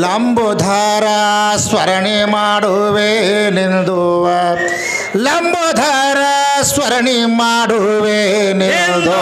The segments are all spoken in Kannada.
ಲಂಬೋಧಾರ ಸ್ವರಣೆ ಮಾಡುವೆ ನಿಂದುವ. ಲಂಬುಧಾರ ಸ್ವರಣೆ ಮಾಡುವೆ ನಿಂದು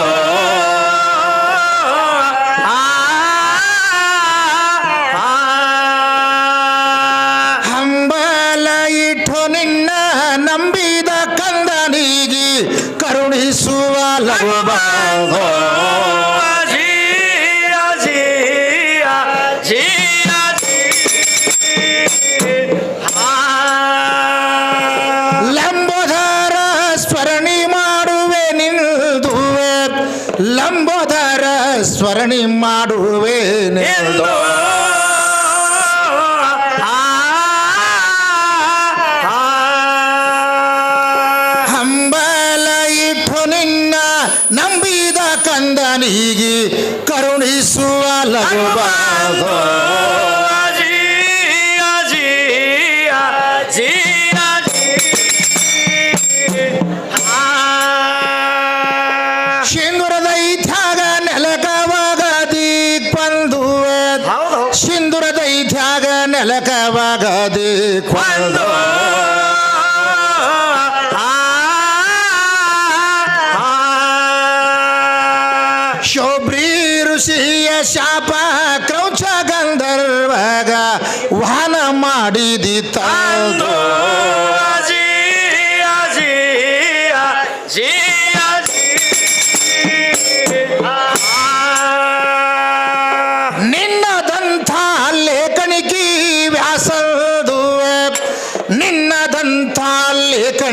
ಸ್ವರಣಿ ಮಾಡುವೆ ಹಂಬಲ ಇಟ್ಟು ನಿನ್ನ ನಂಬಿದ ಕಂದನಿಗೆ ಕರುಣಿಸುವ ಲಘುಬಾಗೋ ಈ ಇತ್ಯಾಗ ನೆಲಕವಾಗದಿ ನೆಲಕವಾಗದಿ ಕೊಂದು ಶೋಭ್ರಿ ಋಷಿಯ ಶಾಪ ಕ್ರೌಚ ಗಂಧರ್ವಾಗ ವಾಹನ ಮಾಡಿದಿ ತಂದು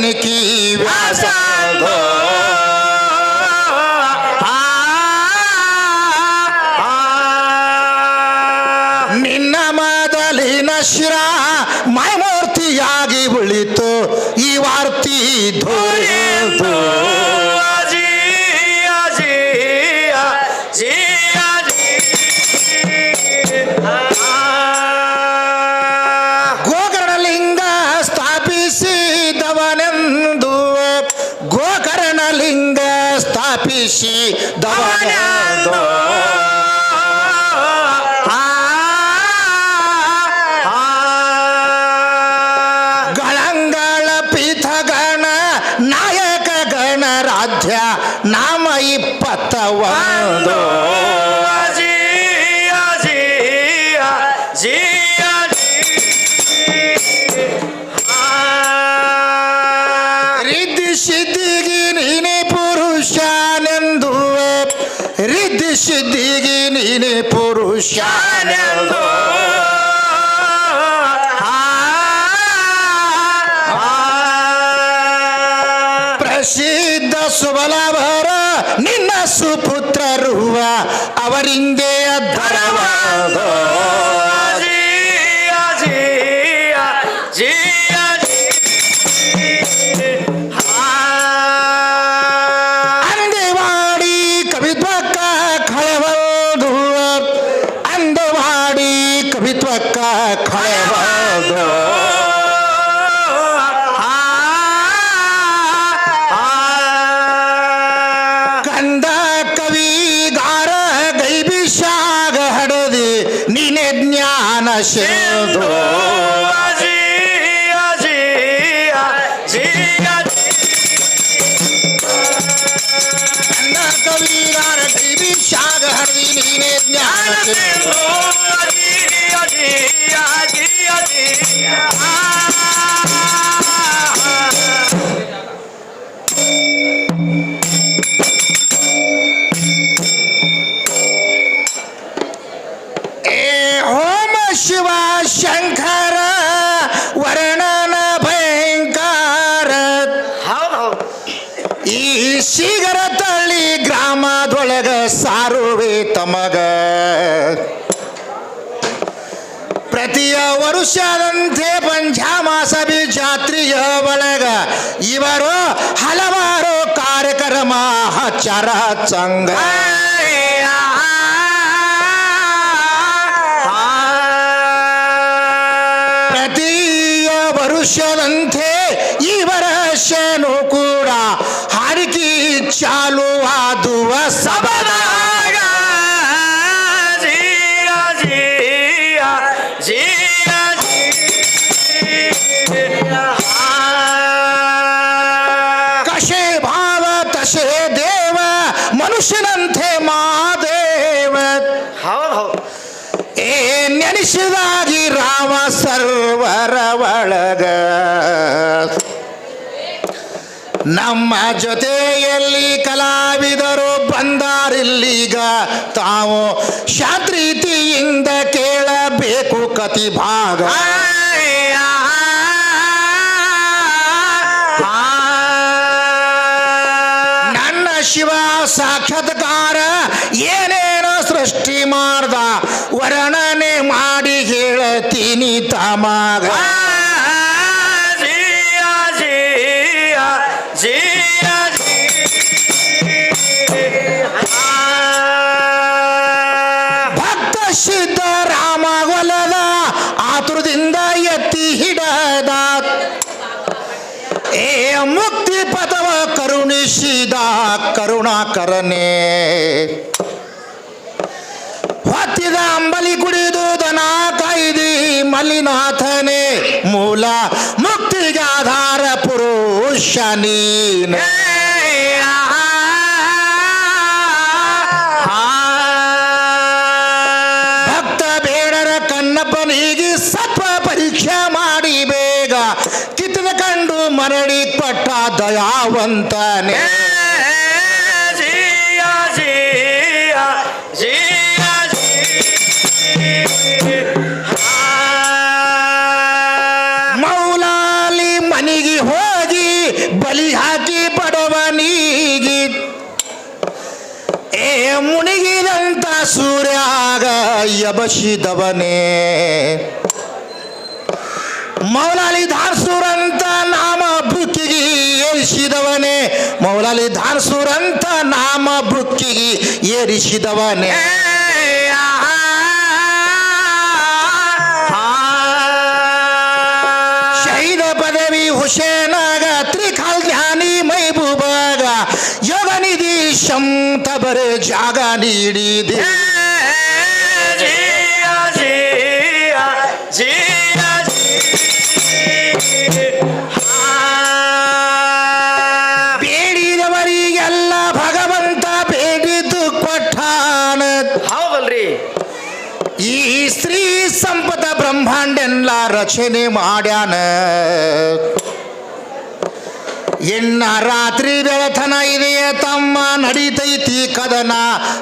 ಲೇಖನಿಕಿ ವ್ಯಾಸದು ನಿನ್ನ ಮೊದಲಿನ ಶಿರ ಮೈಮೂರ್ತಿಯಾಗಿ ಉಳಿತು. ಈ ವಾರ್ತಿ ಧೋರಿತು ಪ್ರಸಿದ್ಧ ಸುಬಲಭರ ನಿನ್ನ ಸುಪುತ್ರರುವ ಅವರಿಂದೇ ಅಧರವಾದ. ಜ್ಞಾನ ಶೇದು ಕಂದ ಕವಿಗಾರ ಗೈಬಿಷಾಗ ಹಡದಿ ನೀನೆ ಜ್ಞಾನ ಶೇದು ಶಂಕರ ವರ್ಣನ ಭಯಂಕರ. ಈ ಶಿಗರ ತಳ್ಳಿ ಗ್ರಾಮದೊಳಗ ಸಾರುವೆ ತಮಗ. ಪ್ರತಿಯ ವರುಷದಂತೆ ಪಂಚಾಮಾಸ ಜಾತ್ರೆಯ ಒಳಗ ಇವರು ಹಲವಾರು ಕಾರ್ಯಕ್ರಮ ಹಚ್ಚರ ಸಂಘ पुरुषवंथे इवर शेनु कूड़ा। हर की चालू आदू सब ए न्यनिशिदा ರಾಮ ಸರ್ವರ ಒಳಗ? ನಮ್ಮ ಜೊತೆಯಲ್ಲಿ ಕಲಾವಿದರು ಬಂದಾರಿಲ್ಲೀಗ. ತಾವು ಶಾಂತ್ರೀತಿಯಿಂದ ಕೇಳಬೇಕು ಕತಿ ಭಾಗ. ನನ್ನ ಶಿವ ಸಾಕ್ಷಾತ್ಕಾರ ಏನೇನೋ ಸೃಷ್ಟಿ ಮಾಡ್ದ. ಹೇಳತೀನಿ ತಮಗ. ಭಕ್ತ ಸಿದ್ಧ ರಾಮ ಒಲದ ಆತುರದಿಂದ ಎತ್ತಿ ಹಿಡದ. ಏ ಮುಕ್ತಿ ಪದವ ಕರುಣಿಸಿದ ಕರುಣಾಕರನೇ. ಹೊತ್ತಿದ ಅಂಬಲಿ ಕುಡಿದು ದನ ಕಾಯ್ದಿ ಮಲ್ಲಿನಾಥನೇ ಮೂಲ ಮುಕ್ತಿಗೆ ಆಧಾರ ಪುರುಷ ನೀನು. ಭಕ್ತ ಬೇಡರ ಕಣ್ಣಪ್ಪನಿಗೆ ಸತ್ವ ಪರೀಕ್ಷೆ ಮಾಡಿ ಬೇಗ ಕಿತ್ತದ ಕಂಡು ಮರಳಿ ಪಟ್ಟ ದಯಾವಂತನೇ. ಮೌಲಾಲಿ ಸೂರ್ಯಾಗ ಯಬಶಿದವನೇ ಮೌಲಾಲಿ ಧಾರ್ಸೂರಂತ ನಾಮ ಬುಕ್ಕಿಗಿ ಏರಿಸಿದವನೇ. ಮೌಲಾಲಿ ಧಾರ್ಸೂರಂತ ನಾಮ ಬುಕ್ಕಿಗಿ ಏರಿಸಿದವನೇ. ಶಹೀದ ಪದವಿ ಹುಸೇನಾಗ ಯೋಗ ನಿಧಿ ಶಂತ ಬರೆ ಜಾಗ ನೀಡಿದೆ ಬೇಡಿದವರಿಗೆಲ್ಲ ಭಗವಂತ ಬೇಡಿದ್ದು ಕೊಟ್ಟಾನ ಹೌದಲ್ರಿ. ಈ ಸ್ತ್ರೀ ಸಂಪದ ಬ್ರಹ್ಮಾಂಡೆಲ್ಲ ರಚನೆ ಮಾಡ್ಯಾನ. ಇನ್ನ ರಾತ್ರಿ ಬೆಳತನ ಇದೆಯೇ ತಮ್ಮ ನಡೀತೈತಿ ಕದನ.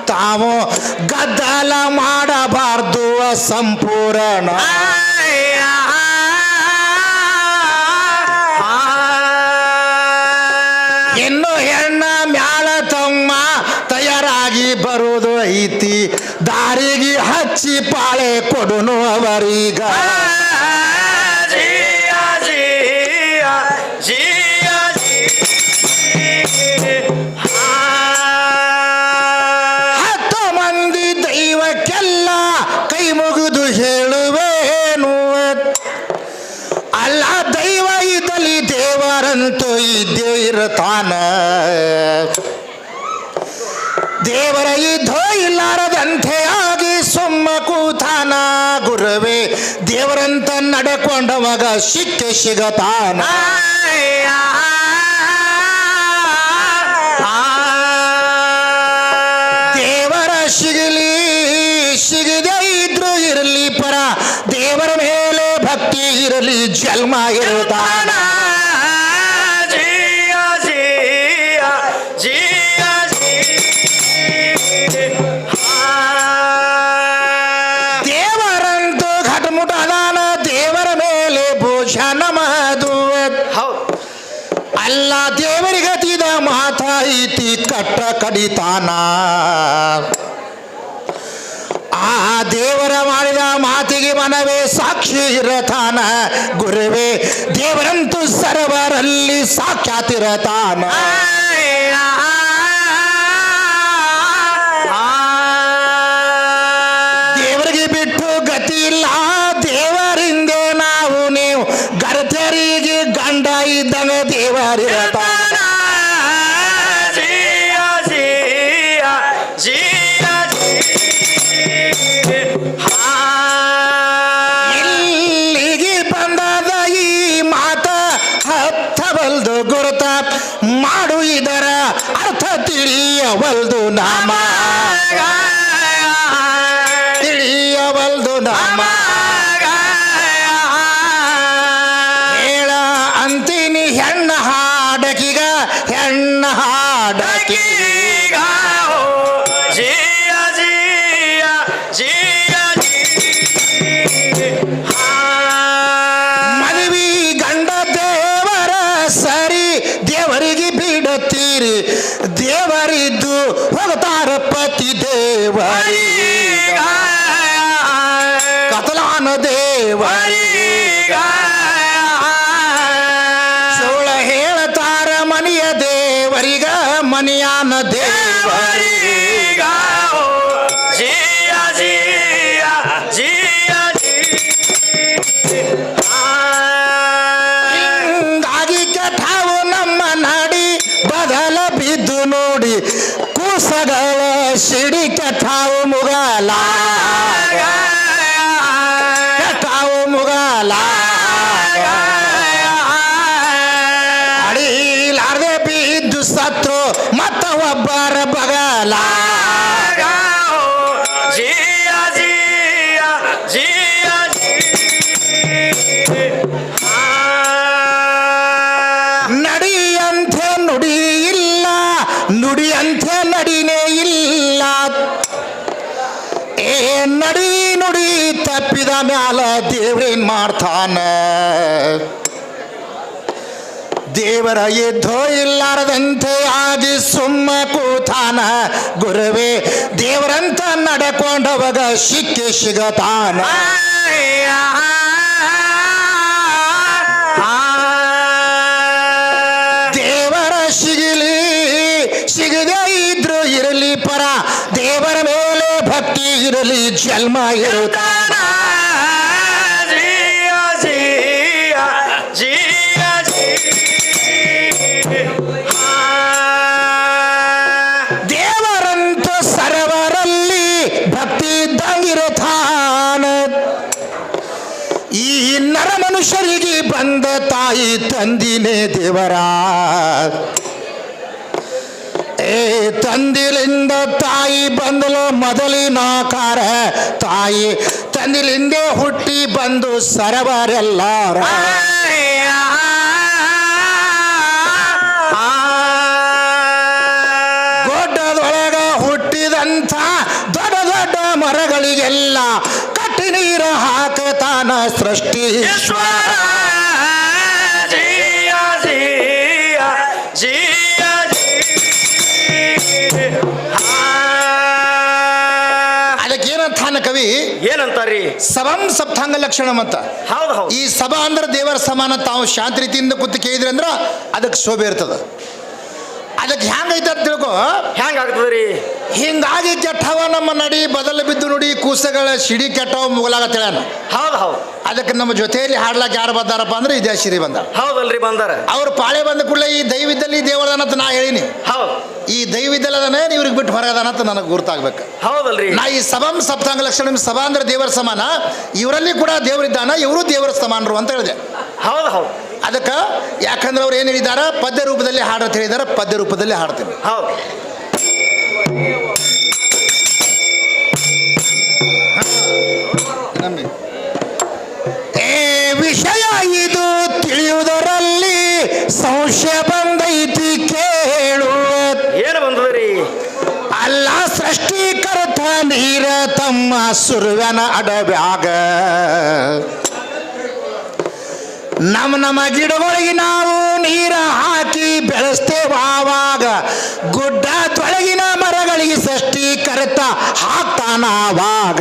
ತಾವು ಗದ್ದಲ ಮಾಡಬಾರ್ದು ಸಂಪೂರ್ಣ ಇನ್ನು ಹೆಣ್ಣ ಮ್ಯಾಲ ತಮ್ಮ ತಯಾರಾಗಿ ಬರುವುದು ಐತಿ. ದಾರಿಗೆ ಹಚ್ಚಿ ಪಾಳೆ ಕೊಡುನು ಅವರೀಗ. ದೇವರಂತ ನಡೆಕೊಂಡವಾಗ ಸಿಕ್ಕೆ ಸಿಗತಾನ. ದೇವರ ಸಿಗಲಿ, ಸಿಗದೆ ಇದ್ರು ಇರಲಿ ಪರ, ದೇವರ ಮೇಲೆ ಭಕ್ತಿ ಇರಲಿ, ಜನ್ಮ ಇರುತ್ತಾನ. ಕಡಿತಾನ. ಆ ದೇವರ ಮಾಡಿದ ಮಾತಿಗೆ ಮನವೇ ಸಾಕ್ಷಿ ಇರತಾನ. ಗುರುವೇ ದೇವರಂತೂ ಸರ್ವರಲ್ಲಿ ಸಾಕ್ಷಾತ್ கொண்டாமா ದೇವರಿಗ ಮನೆಯಾನ ದೇವರಿ ಹಿಂಗಾಗಿ ಕೆಟ್ಟಾವು ನಮ್ಮ ನಾಡಿ ಬದಲ ಬಿದ್ದು ನೋಡಿ ಕೂಸಗಳ ಸಿಡಿ ಕೆಟ್ಟಾವು ನುಡಿಯಂತೆ ನಡಿನೇ ಇಲ್ಲ ಏ ನಡಿ ನುಡಿ ತಪ್ಪಿದ ಮ್ಯಾಲ ದೇವ್ರೇನ್ ಮಾಡ್ತಾನ ದೇವರ ಎದ್ದೋ ಇಲ್ಲಾರದಂತೆ ಆಗಿ ಸುಮ್ಮ ಕೂತಾನ ಗುರುವೇ ದೇವರಂತ ನಡ್ಕೊಂಡವಾಗ ಸಿಕ್ಕಿ ಸಿಗತಾನ ದೇವರ ಸಿಗಲಿ ಸಿಗದೇ ಇದ್ರು ಇರಲಿ ಪರ ದೇವರ ಮೇಲೆ ಭಕ್ತಿ ಇರಲಿ, ಜನ್ಮ ಇರುತ್ತಾನ ದೇವರಂತ ಸರ್ವರಲ್ಲಿ ಭಕ್ತಿ ಇದ್ದಂಗಿರುತ್ತಾನ ಈ ನರ ಮನುಷ್ಯರಿಗೆ ಬಂದ ತಾಯಿ ತಂದಿನೇ ದೇವರ. ಏ ತಂದಿಲಿಂದ ತಾಯಿ ಬಂದಲು ಮೊದಲಿನ ಕಾರ ತಾಯಿ ತಂದಿಲಿಂದ ಹುಟ್ಟಿ ಬಂದು ಸರವರೆಲ್ಲಾರ ಗೊಡ್ಡದೊಳಗ ಹುಟ್ಟಿದಂಥ ದೊಡ್ಡ ದೊಡ್ಡ ಮರಗಳಿಗೆಲ್ಲ ಕಟ್ಟಿ ನೀರು ಹಾಕತಾನ ಸೃಷ್ಟಿ. ಏನಂತಾರಿ ಸಭಂ ಸಪ್ತಾಂಗ ಲಕ್ಷಣ ಅಂತ. ಹೌದು ಹೌದು. ಈ ಸಭಾ ಅಂದ್ರೆ ದೇವರ ಸಮಾನ ತಾವು ಶಾಂತಿ ರೀತಿಯಿಂದ ಕೂತು ಕೇಳಿದ್ರಿ ಅಂದ್ರೆ ಅದಕ್ಕೆ ಶೋಭೆ ಇರ್ತದ. ಅದಕ್ಕೆ ಹೆಂಗೈತೆ ಅಂತ ತಿಳ್ಕೊ. ಆಗ್ತದ್ರಿ ಹಿಂಗಾಗಿ ಕೆಟ್ಟವ ನಮ್ಮ ನಡಿ ಬದಲು ಬಿದ್ದು ನುಡಿ ಕೂಸಗಳ ಸಿಡಿ ಕೆಟ್ಟವ ಮುಗಲಾಗತ್ತೇಳ ಹೌದು ಹೌದು. ಅದಕ್ಕೆ ನಮ್ಮ ಜೊತೆಯಲ್ಲಿ ಹಾಡ್ಲಾಕ ಯಾರು ಬಂದಾರಪ್ಪ ಅಂದ್ರೆ ಇದೇ ಸಿರಿ ಬಂದ ಹೌದಲ್ರಿ ಬಂದಾರ. ಅವ್ರು ಪಾಳೆ ಬಂದ ಕೂಡಲೇ ಈ ದೈವದಲ್ಲಿ ದೇವರದಾನ ಅಂತ ನಾ ಹೇಳಿನಿ. ಹೌದು. ಈ ದೈವಿದಲ್ಲದನೇ ಇವ್ರಿಗೆ ಬಿಟ್ಟು ಹೊರಗದಾನ ಅಂತ ನನಗೆ ಗುರುತಾಗ್ಬೇಕು. ಹೌದಲ್ರಿ. ನಾ ಈ ಸಭಂ ಸಪ್ತಾಂಗ ಲಕ್ಷಣ ಸಭಾ ಅಂದ್ರೆ ದೇವರ ಸಮಾನ ಇವರಲ್ಲಿ ಕೂಡ ದೇವರಿದ್ದಾನ ಇವರು ದೇವರ ಸಮಾನರು ಅಂತ ಹೇಳಿದೆ. ಹೌದು ಹೌದು. ಅದಕ್ಕೆ ಯಾಕಂದ್ರೆ ಅವ್ರು ಏನು ಹೇಳಿದಾರ? ಪದ್ಯ ರೂಪದಲ್ಲಿ ಹಾಡ ಅಂತ ಹೇಳಿದಾರ ಪದ್ಯ ರೂಪದಲ್ಲಿ ಹಾಡ್ತೀನಿ. ಹೌದು. ವಿಷಯ ಇದು ತಿಳಿಯುವುದರಲ್ಲಿ ಸಂಶಯ ಬಂದೈತಿ ನೀರ ತಮ್ಮ ಸುರುವನ ಅಡವ್ಯಾಗ ನಮ್ಮ ನಮ್ಮ ಗಿಡಗಳಿಗೆ ನಾವು ನೀರ ಹಾಕಿ ಬೆಳೆಸ್ತೇವ ಆವಾಗ ಗುಡ್ಡ ತೊಳಗಿನ ಮರಗಳಿಗೆ ಸೃಷ್ಟಿ ಕರೆತ ಆವಾಗ.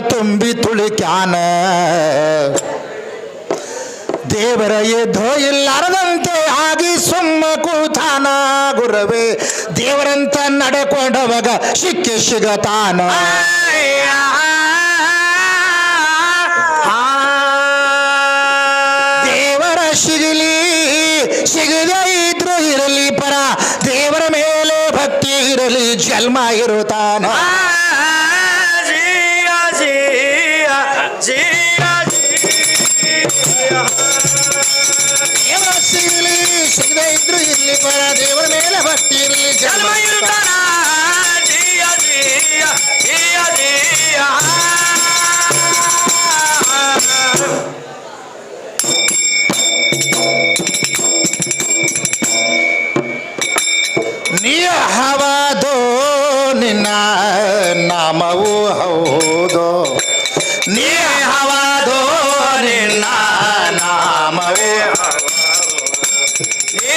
ತುಂಬಿ ತುಳಿಕ್ಯಾನ ದೇವರ ಎದ್ದೋ ಇಲ್ಲಾರದಂತೆ ಆಗಿ ಸುಮ್ಮ ಕೂತಾನ ಗುರವೇ. ದೇವರಂತ ನಡ್ಕೊಂಡವಾಗ ಸಿಕ್ಕಿ ಸಿಗತಾನ. ದೇವರ ಸಿಗಲಿ, ಸಿಗದೇ ಇದ್ರು ಇರಲಿ ಪರ. ದೇವರ ಮೇಲೆ ಭಕ್ತಿ ಇರಲಿ, ಜನ್ಮ ಇರುತ್ತಾನ. ಇದ್ರು ಇರಲಿ ಪರ ದೇವರ ಮೇಲೆ ಭಕ್ತಿ ಇರಲಿ ಜನ್ಮ ಇರುತ್ತಾನ ನೀ ಹವಾದೋ ನಿನ್ನ ನಾಮವು ಹೌದು ನೀ ಹವಾದೋ ನಿನ್ನ ನಾಮವು ನೀ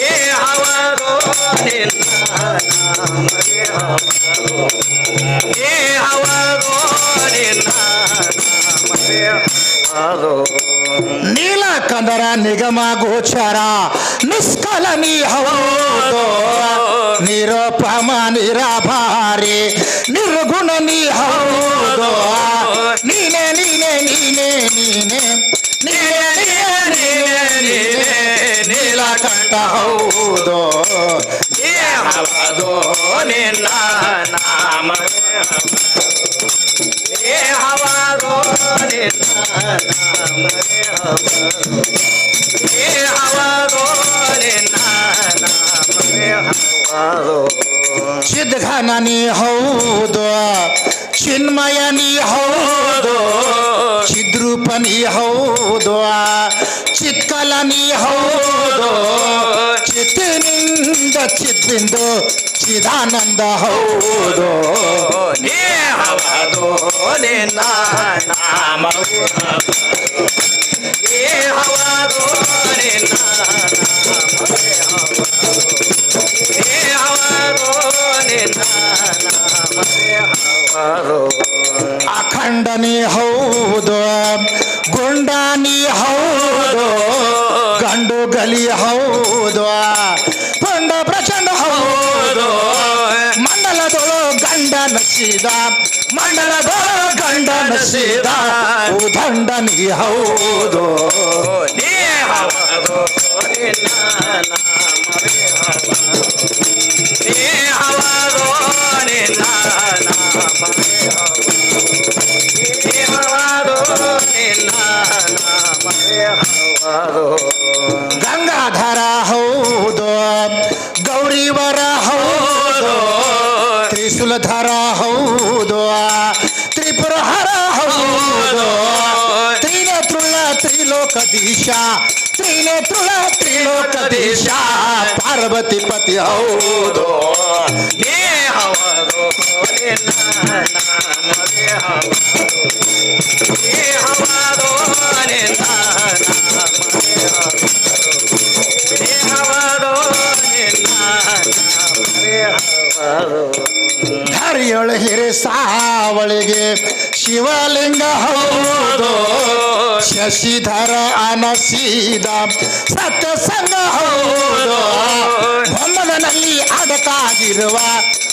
ये हवारो नाम ये हवारो ये हवारो नाम ये हवारो ನೀಲ ಕಂದರ ನಿಗಮ ಗೋಚರ ನಿಷ್ಕಲನಿ ಹವೋದೋ ನಿರೂಪಮ ನಿರಾಭಾರಿ ನಿರ್ಗುಣ ನೀ ಹವೋದೋ ನೀನೆ ನೀನೆ ನೀನೆ ನೀನೆ ನೀಲಕಂಠ ಹೌದು ಹವದೋ ನಿನ್ನ ನಾಮ ಏ ಹವದೋ ನಿನ್ನ ನಾಮ ಏ ಹವದೋ ನಿನ್ನ ನಾಮ ಹವದೋ ಸಿದ್ಧಘನ ನೀ ಹೌದು. ಚಿನ್ಮಯ ನೀ ಹೌದು. ನೀ ಹೌದು? ಚಿತ್ಕಲ ನೀ ಹೌದು? ಚಿತ್ತಿನಿಂದ ಚಿತ್ತಿಂದು ಚಿದಾನಂದ ಹೌದು? ನೀ ಹವದೋ ನಿನ್ನ ನಾಮ ಏ ಹವದೋ ನಿನ್ನ ನಾಮ ಏ ಹವದೋ ನಿನ್ನ ಅಖಂಡನಿ ಹೌದು ಗುಂಡಾನಿ ಹೌದು ಗಂಡು ಗಲಿ ಹೌದು ಪಂಡ ಪ್ರಚಂಡ ಹೌದು ಮಂಡಲದೊಳು ಗಂಡ ನಸಿದ ಮಂಡಲದೊಳು ಗಂಡ ನಸಿದ ಉದಂಡನಿ ಹೌದು. ಹವಾರೋ ನಿನ್ನ ಗಂಗಾಧರ ಹೌದು. ಗೌರಿವರ ಹೌದು. ತ್ರಿಶೂಲಧರ ಹೌದು. ತ್ರಿಪುರಹರ ಹೌದು. ತ್ರಿನೇತ್ರುಳ ತ್ರಿಲೋಕದೀಶ. ತ್ರಿನೇತ್ರುಳ ತ್ರಿಲೋಕದೀಶ. ಪಾರ್ವತಿ ಪತಿ ಹೌದು. ನೀ हमारो रे ಹರಿಯೊಳ ಹಿರಿ ಸಾವಳಿಗೆ ಶಿವಲಿಂಗ ಹೌದು. ಶಶಿಧರ ಅನಸೀದ ಸತ್ಯಸಂಗ ಹೌದು. ಹೊಮ್ಮನಲ್ಲಿ ಅಡಕಾಗಿರುವ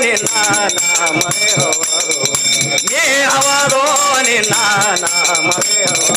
ನಿನ್ನಾಮರೆ ಅವರು ನೀ ಅವರು ನಿನ್ನಾಮರೆ ಅವರು